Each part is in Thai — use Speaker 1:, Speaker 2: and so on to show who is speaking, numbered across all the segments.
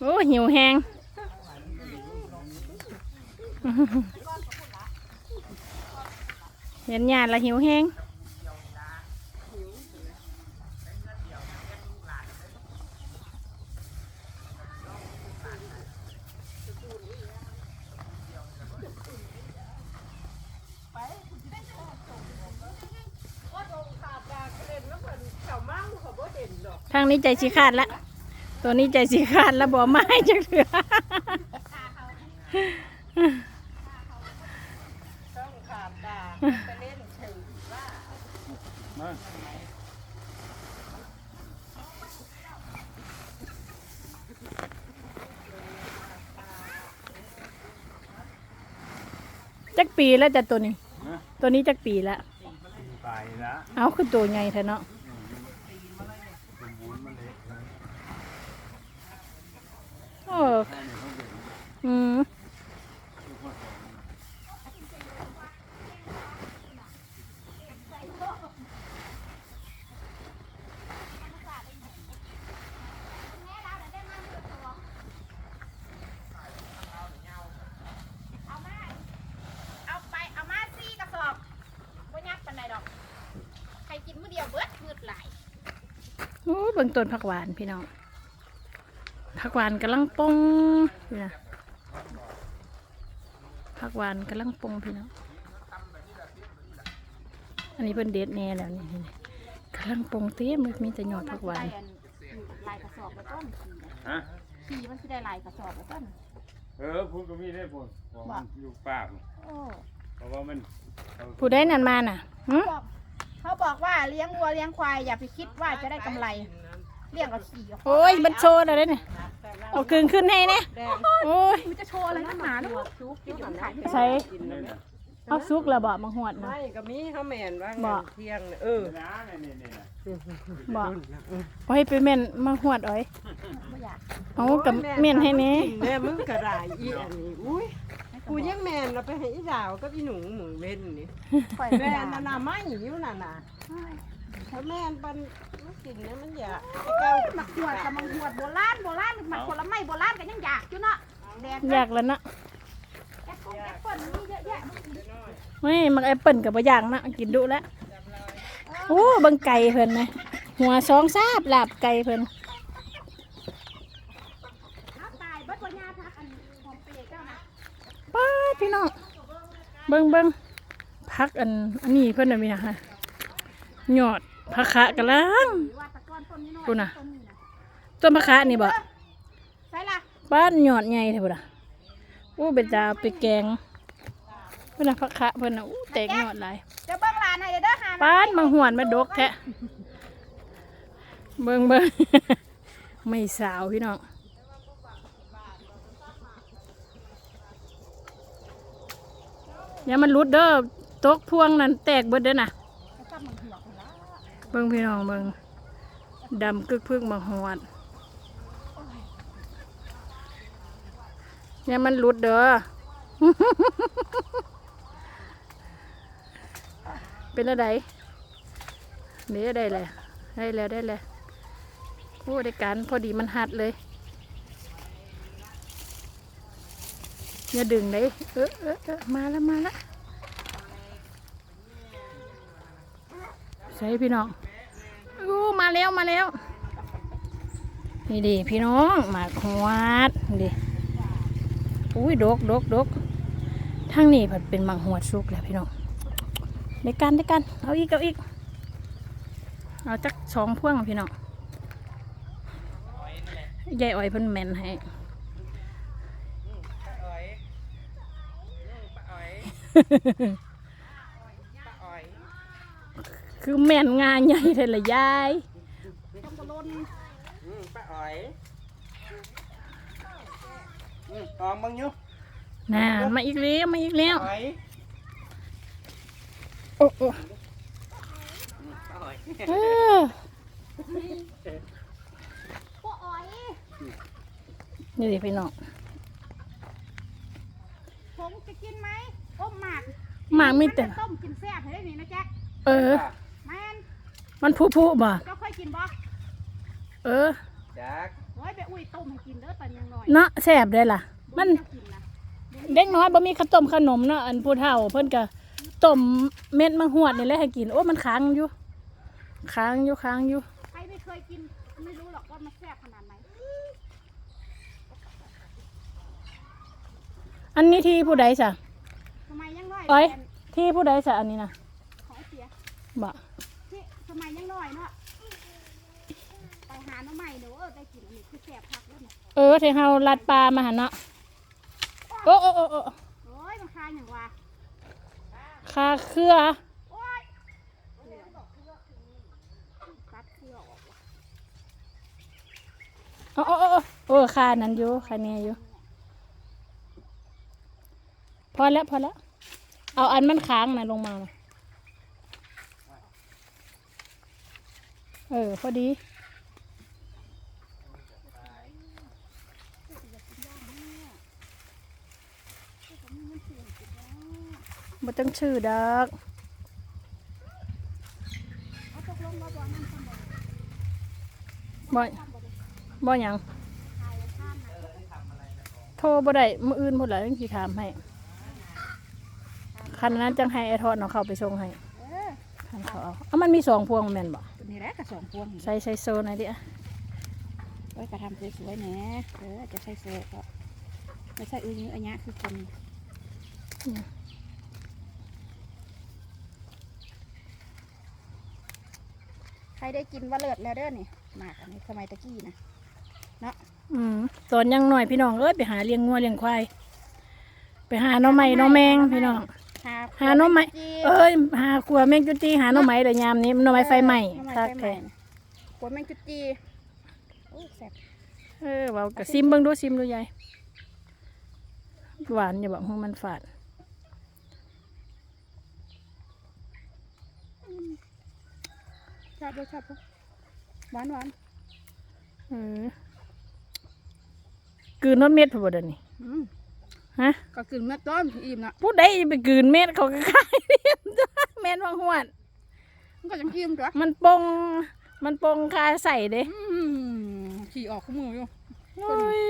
Speaker 1: โอ้หิวแหงเห็นญาติละหิวแหงทางนี้ใจสีขาดละ ตัวนี้ใจสีขาดแล้วบ่ไม้จักเถือ
Speaker 2: ต้องขาดดาไปเล่นถือว่า
Speaker 3: มา
Speaker 1: จักปีแล้วจะตัวนี้
Speaker 3: นะ
Speaker 1: ตัวนี้จักปีแล้ว
Speaker 3: ตายละ
Speaker 1: เอาคือตัวใหญ่แท้เนาะ
Speaker 3: สมบูรณ์มันเล็กนะ
Speaker 1: โอ้อืม
Speaker 2: เอามาเอาไปเอามาซี่กระสอบบ่ยักปานใดดอก ใครกินมื้อเดียวเบิดมืดหลาย
Speaker 1: โอ้เบิ่งต้นผักหวานพี่น้องผักหวานกำลังปงนี่นะผักหวานกำลังปงพี่น้องอันนี้เพิ่นเด็ดแน่แล้วนี่นี่กำลังปงเต็มเลยมีแต่ยอดผักหวาน
Speaker 2: ลายกระสอบแล้วต้น
Speaker 3: ฮะ
Speaker 2: ขี่มันสิได้ลายกระสอบแล้วต้น
Speaker 3: เออพูดก็มีได้พูดบอกมันอยู่ปาก
Speaker 2: โอ้
Speaker 3: เพราะว่ามันเอา
Speaker 1: ผู้ได้นั่นมาน่ะหึ
Speaker 2: บอก เขาบอกว่าเลี้ยงวัวเลี้ยงควายอย่าไปคิดว่าจะได้กำไรเลี้ยงเอาขี่เอา
Speaker 1: โอ้ยมันโชว์อะไรเนี่ยเอากึ่งขึ้นให้เนี่ยโอ้ย
Speaker 2: มันจะโชว์อะไรนักหนาลูกชุกอยู่ขาย
Speaker 1: ใช้
Speaker 3: เนี่ยนะ
Speaker 1: เอาซุกแล้วบ่มังหวดนะ
Speaker 4: ไม่ก็มีเขาแม่นว่า
Speaker 1: บ่
Speaker 4: งานเที่ยงน่ะเออ
Speaker 3: เนี่ยนะเนี่ยเนี่ยเนี่ย
Speaker 1: บ่เอาให้ไปเม่นมังหวดเอ้ย
Speaker 2: ไม่อยาก
Speaker 1: เอากับเม่นให้แนี่
Speaker 4: แม่มึงกระไรอีอันนี้อุ้ย กูยังแม่นเราไปให้อีดาวกับอีหนูหมูเว้นนี่
Speaker 2: ปล่อย
Speaker 4: แม่
Speaker 2: แม่
Speaker 4: นน่ะน่ะไม่อยู่น่ะน่ะถ้าแม่นปันมันกินนะมันอยาก
Speaker 2: หมักหวดกับมังหวดโบราณโบราณหมักผลไม้โบราณกันยังอยากอยู่เนาะแดง
Speaker 1: อยากแล้วนะ
Speaker 2: แอปเปิ้ลแอปเปิ้ลมีเยอะแยะ
Speaker 1: ไม่มักแอปเปิลกับบ่อยากนะกินดุแล้วโอ้เบังไก่เพิ่นนะหัวสองซาบลาบไก่เพิ่น
Speaker 2: เอาตายเบิดปัญญาพักอันหอมเปรี้ยวเจ้านะ
Speaker 1: ป้าดพี่น้องเบิ่งเบิ่งพักอันอันนี้เพิ่นน่ะมีนะฮะยอดผักคะกำลัง
Speaker 2: หรือว่าตะกอนต้นนี้น้อย
Speaker 1: ดูน่ะ
Speaker 2: ต้นนี้นะ
Speaker 1: ต้นผักคะนี่บ่
Speaker 2: ใช่ล่ะ
Speaker 1: ป้านยอดใหญ่เท่าบ่ล่ะโอ้เป็นตาไปแกงเพิ่นน่ะผักคะเพิ่นน่ะอู้แตกยอดหลาย
Speaker 2: เดี๋ยวเบิ้งหลานให้เดี๋ยวเด้อหามา
Speaker 1: ป้านมาหวนมาดกแท้เบิ่งเบิ่งไม่สาวพี่น้อง อย่ามันรุดเด้อตกพวงนั้นแตกเบิดเด้อน่ะ
Speaker 2: จับมันหัวคนะ
Speaker 1: เบิ่งพี่น้องเบิ่งดำกึกพึ่งมาหวดอย่ามันรุดเด้อ เป็นอะไรเดี๋ยวได้เลยได้แล้วได้แล้วโอ้ได้การพอดีมันหัดเลย อย่าดึงเลยเออเออเออมาแล้วมาแล้วใช่พี่น้องโอ้มาแล้วมาแล้วนี่ดิพี่น้องมากหวดนี่ดิอุ้ยดกดกดกทางนี้ผัดเป็นมากหวดสุกแล้วพี่น้องได้กันได้กันเอาอีกเอาอีกเอาจักสองพ่วงพี่น้องยายอ้อยเพิ่นแมนให้
Speaker 4: ป้าอ๋อยป้าอ๋อยป้าอ๋อย
Speaker 1: คือแม่นงานใหญ่เลยละยาย
Speaker 2: ต้องกระลน
Speaker 4: อืมป้าอ๋อยอืมตองบังอยู่
Speaker 1: น่ามาอีกแล้วมาอีกแล้ว
Speaker 4: อ๋อย
Speaker 1: โอ้โอ้
Speaker 4: ป้าอ๋อย
Speaker 1: เออ
Speaker 2: พวกอ้อย
Speaker 1: นี่ดิพี่น้อง
Speaker 2: ผงจะกินไหม ต้มหมาก
Speaker 1: หมากมีแต่
Speaker 2: นจะต้มกินแซ่บให้ได้นี่นะแจ๊ค
Speaker 1: เออ
Speaker 2: แม่น
Speaker 1: มันผู้ผู้บ่
Speaker 2: เจ้าค่อยกินบ่
Speaker 1: เออ
Speaker 4: จัก
Speaker 2: โอ้ยไปอุ้ยต้มให้กินเด้อตอนยัง
Speaker 1: เนาะแซ่บเด้อล่ะ มัน
Speaker 2: กินนะ
Speaker 1: เด็กน้อยบ่มีข้าวต้มขนมเนาะอันผู้เฒ่า เพิ่นก็ต้มเม็ดมังหวดนี่แหละให้กินโอ้มันค้างอยู่ค้างอยู่ค้างอยู่
Speaker 2: ใครไม่เคยกินไม่รู้หรอกว่ามันแซ่บขนาดไหน
Speaker 1: อันนี้ที่ผู้ใดจ้ะ
Speaker 2: ทำ ไมยังน้อย
Speaker 1: โอ้ย
Speaker 2: แฟน
Speaker 1: ที่ผู้ใดจ้ะอันนี้นะ
Speaker 2: ของเสีย
Speaker 1: บ่
Speaker 2: ที่ทำไมยังน้อยเนาะไปหาหน้องใหม่เดี๋ยวเออได้กินอันนี้คือแซ่บพักแล้วเนี่ย
Speaker 1: เออที่เฮาลัดปลามาหั่นเนาะโอ้โอ้โอ้โอ้
Speaker 2: โอ้ยมันคาอย่างว่า
Speaker 1: คาเครือ
Speaker 2: โอ้ยตัดเครือออกว่ะ
Speaker 1: โอ้โอ้โอ้โอ้คานั้นอยู่คาเนี่ยอยู่พอแล้วพอแล้ว เอาอันมันค้างนะลงมาเออ พอดีบ่ต้องชื่อดอก
Speaker 2: เอบ่บ่
Speaker 1: ยัง โทรบ่ได้มืออื่นพุ่นล่ะจังสิถามให้ คันนั้นจังให้ไอ้ทอดเอาเข้าไปส่งให้
Speaker 2: เออ
Speaker 1: คันเขาเอาเอามันมีสองพวงแม่นบ่
Speaker 2: ตัวนี้แหละกระสองพวง
Speaker 1: ใส่ใส่โซนไหนอยดิอะ
Speaker 2: ไว้กระทำสวยๆแหน่เออจะใส่โซ่ก็ไม่ใช่อื้อยื้ออันเนี้ยคือคนใครได้กินว่าเลิศแล้วเด้อนี่หมากอันนี้สมัยตะกี้นะ
Speaker 1: อืมตอนยังหน่อยพี่น้องเอ้ยไปหาเลี้ยงงัวเลี้ยงควายไปหาหน่อไม้หน่อแมงพี่น้อง
Speaker 2: หา
Speaker 1: หาหน่อไม้
Speaker 2: จี
Speaker 1: เอ้ยหาขัวแมงจุตีหาหน่อไม้เดี๋ยวยามนี้หน่อไม้ไฟไหม้
Speaker 2: หน่อไม้
Speaker 1: คัก
Speaker 2: ไฟไหม้
Speaker 1: แท้
Speaker 2: นะกวนแมงจุจีโอ้แซ่บ
Speaker 1: เออเว้ากะซิมเบิ่งดูซิมดูยายหวานอย่าบอกว่ามันฝาด
Speaker 2: ชอบด้วยชอบด้วยหวานหวาน
Speaker 1: เออกืนนดเม็ดพอบ่เดี๋ยวนี้
Speaker 2: อืม
Speaker 1: ฮะ
Speaker 2: ก็กึ่งเม็ดต้นอิ่มนะ
Speaker 1: ผู้ใดไปกืนเม็ดเขาก็ขายเรียมจ้ะแม่นว่างหวด
Speaker 2: มันก็ยังอิ่มจ้ะ
Speaker 1: มันปงมันปงคาใส่เด้
Speaker 2: อืมขี่ออกคู่มืออยู่
Speaker 1: โอ้ย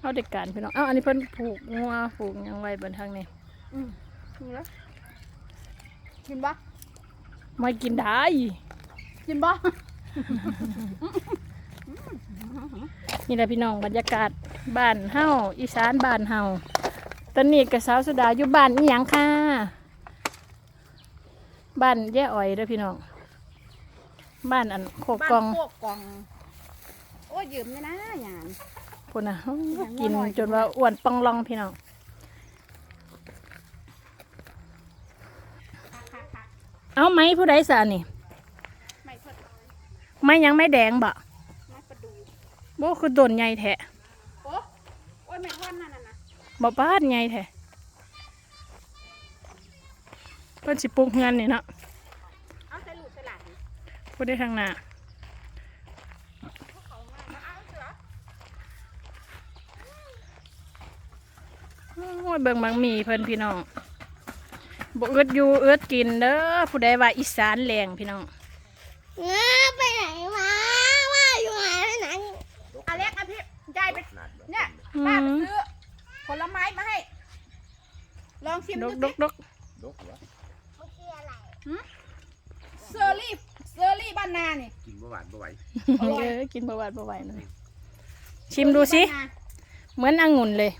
Speaker 1: เอาเด็กการพี่น้องเอ้าอันนี้เพิ่นผูกงัวผูกหยังไว้บนทางนี้
Speaker 2: อืมกินแล้วกินบ่
Speaker 1: ไม่กินได้
Speaker 2: กินบ่
Speaker 1: นี่แหละพี่น้องบรรยากาศบ้านเฮาอีสานบ้านเฮาตอนนี้กับสาวสุดาอยู่บ้านอีหยังค่ะ บ้านแย่อ่อยเด้อพี่น้อง บ้านอันโคก
Speaker 2: บ้าน
Speaker 1: กอง
Speaker 2: โคกกอง โอ้ยยืมเนี่ยนะอย่าง
Speaker 1: พุ่นน่ะ
Speaker 2: อย่าง
Speaker 1: กิน
Speaker 2: อร่อย
Speaker 1: จนว่าอ้วนปองลองพี่น้องเอาไหมผู้ใดสานี่
Speaker 2: ไม่เพิ่น
Speaker 1: ไม่ยังไม่แดงบ่
Speaker 2: ไม่ประดู
Speaker 1: บ่คือต้นใหญ่แท้
Speaker 2: โอ้โอ้ยไม่ท่อนนั่นน่ะนะ
Speaker 1: บ่ป้านใหญ่แท้เพิ่นสิปลูกเฮือนนี่เนาะ
Speaker 2: เอาใส่ลูกใส่หลานนี่
Speaker 1: ผู้ใดทางหน้า
Speaker 2: เขามาเอาเสือ
Speaker 1: โอ้ยเบิ่งมังมีเพิ่นพี่น้องบ่เอิดอยู่เอิดกินเด้อผู้ใดว่าอีสานแรงพี่น้อง
Speaker 5: เงือไปไหนมาว่าอยู่ไหนไหน
Speaker 2: อเล็กอะพี่ยายไปเนี่ย ป้าไปซื้อผลไม้มาให้ ลองชิม
Speaker 1: ด
Speaker 2: ดู
Speaker 1: ก
Speaker 2: สิ
Speaker 1: ดกดก
Speaker 5: มันคืออะไร
Speaker 2: เซอร์รี่เซอร์รี่บ้านนานี่
Speaker 3: กินบ่หวานบ่ไหว
Speaker 2: อร่อย
Speaker 1: เออกินประวัติประวัติหน่อยชิมดูสิ
Speaker 2: บ้านนา
Speaker 1: เหมือนองุ่นเลย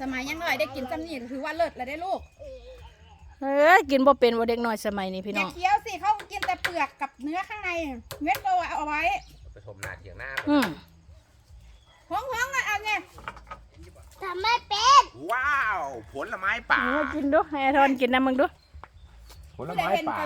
Speaker 2: สมัยยังน้อยได้กินจำนี่ถือว่าเลิศแล้วได้ลูก
Speaker 1: เออกินบ่เป็นว่าเด็กน้อยสมัยนี้พี่
Speaker 2: อ
Speaker 1: น้
Speaker 2: ย่า
Speaker 1: อง
Speaker 2: เคี้ยวสิเขากินแต่เปลือกกับเนื้อข้างใน เม็ดเราเอาไว้
Speaker 3: ผ สมหนาเถียงหน้า
Speaker 1: อืม
Speaker 2: ห้องห้องๆอะเอาเนี่ย
Speaker 5: ทำไม่เป็น
Speaker 3: ว้าว ผลไม้ป่า
Speaker 1: เอากินดูให้อาทอนกินนะมึงดู
Speaker 3: ผลไม้ป่า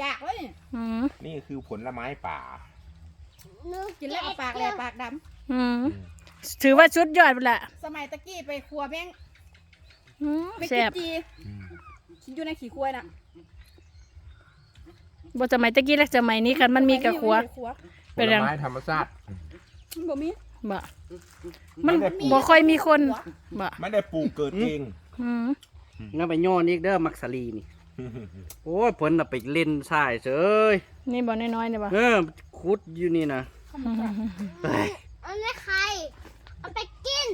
Speaker 2: อยากเลย
Speaker 1: อืม
Speaker 3: นี่คือผลไม้ป่า
Speaker 2: กินแล้วเอาปากแหลปากด
Speaker 1: อืมถือว่าชุดยอดไปละำ
Speaker 2: สมัยตะกี้ไปครัวแม่ง
Speaker 1: อืม
Speaker 2: ไม่
Speaker 1: แซ่
Speaker 2: กิน
Speaker 1: บ
Speaker 2: จีฉันอยู่ในขี่ควายน่ะ
Speaker 1: บ่สมัยตะกี้และสมัยนี้คันมันมีกระขัว
Speaker 2: ครัว
Speaker 1: เป็น
Speaker 3: ผ
Speaker 1: ยั
Speaker 3: ล
Speaker 1: ง
Speaker 3: ไม้ธรรมชาติ
Speaker 2: มันบ่มี
Speaker 1: บ่มัน
Speaker 3: ไม่ได้ปลูก
Speaker 1: บ่ค่อยมีคนบ่
Speaker 3: ไม่ได้ปลูกเกิดเอง
Speaker 1: อืม
Speaker 6: งั้นไปโยนอีกเด้อมักสลีนี่ โอ้ยเพิ่นน่ะไปเล่นชายเฉย
Speaker 1: นี่บ่น้อยๆเนี่ยบ่
Speaker 6: เออคุดอยู่นี่นะเฮ้ย
Speaker 5: เอาไม่ใครเอาไปกิน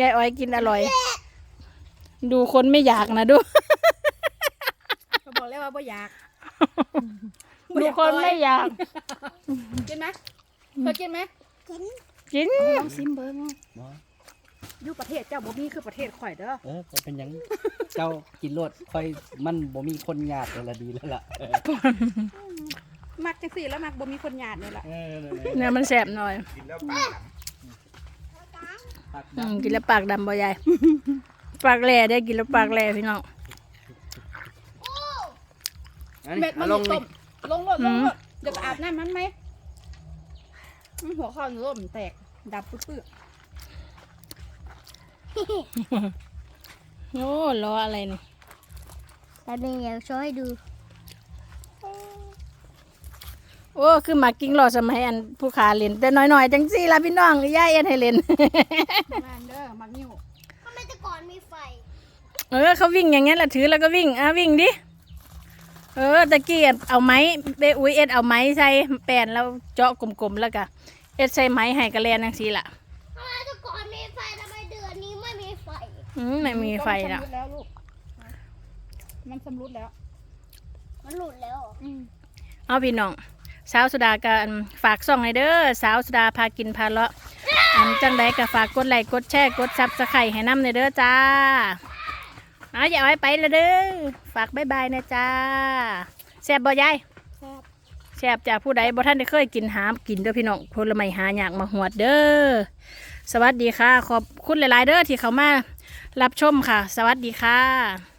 Speaker 1: ยายอ้อยกินอร่อย ดูคนไม่อยากนะดู
Speaker 2: เขาบอกแล้วว่าบ่อยาก
Speaker 1: ดูคนไม่อยาก
Speaker 2: กินไหมเคยกินไหม
Speaker 5: กิน
Speaker 1: กิน
Speaker 2: ลองซิมเบิ้ง
Speaker 6: บ่
Speaker 2: อยู่ประเทศเจ้าบ่มีคือประเทศข่อยเด้อ
Speaker 6: เออก็เป็นหยังเจ้ากินรสค่อยมันบ่มีคนญาติแล้วละดีแล้วล่ะ
Speaker 2: มักจังสี่แล้วมักบ่มีคนญาตินี่แหละ
Speaker 6: เออนั่นแหละ
Speaker 1: เนื้อมันแสบหน่อย
Speaker 3: กินแล้วปาก
Speaker 6: ผัก
Speaker 1: อื
Speaker 6: ด
Speaker 1: มกินแล้วปากดำบ่ยายปากแหล่ได้กินแล้วปากแหล่พี่น้องำ
Speaker 6: อัน
Speaker 2: เม็
Speaker 6: นี้
Speaker 2: ดมั
Speaker 6: เอา
Speaker 2: น
Speaker 6: ล
Speaker 2: นี่
Speaker 6: ง
Speaker 2: ต้
Speaker 6: นี่
Speaker 2: ม ลงรถลงรถเดี๋ยวไปอาบน้ำมันไหมอืมหัวข้อหนูร่มแตกดับปื้อ
Speaker 1: โอ้ล้ออะไรนี่
Speaker 5: แต่เป็นอยากโชว์ให้ดู
Speaker 1: โอ้คือหมากกิ้งหลอดสมัยอันผู้ขาเล่นแต่น้อยๆจังซี่ล่ะพี่น้องยายเอ็ดให้เล่น
Speaker 2: ๆมาเด้อมักนิ้ว
Speaker 5: ทำไมแต่ก่อนมีไฟ
Speaker 1: เออเขาวิ่งอย่างเงี้ยแหละถือแล้วก็วิ่งอะวิ่งดิ เออตะกี้เอาไม้เบอุ้ยเอ็ดเอาไม้ใส่แป้นแล้วเจาะกลมๆแล้วก็เอ็ดใส่ไม้ให้กระแลนจังซี่ล่ะ
Speaker 5: ทำไมแต่ก่อนมีไฟทำไมเดือนนี้ไม่มีไฟ
Speaker 1: อืมไม่มีไฟ
Speaker 2: ต้
Speaker 1: นะ
Speaker 2: ชำรุดแล้วลูกมันชำรุดแล้ว
Speaker 5: มันหลุดแล้วเหรอ
Speaker 2: อืม
Speaker 1: เอาพี่น้องสาวสุดากันฝากส่องให้เด้อสาวสุดาพากินพาเลาะอันจังใดก็ฝากกดไลค์กดแชร์กดซับสไครต์ให้น้ำในเด้อจ้า เอาอย่าเอาไว้ไปละเด้อฝากบายบายนะจ้าแซ่บบ่ยาย
Speaker 2: แซ่บ
Speaker 1: แซ่บจากผู้ใดบ่ท่านได้เคยกินหามกินเด้อพี่น้องผลไม้หาอยากมาหวดเด้อสวัสดีค่ะ ขอบคุณหลาย ๆ เด้อที่เขามารับชมค่ะ สวัสดีค่ะ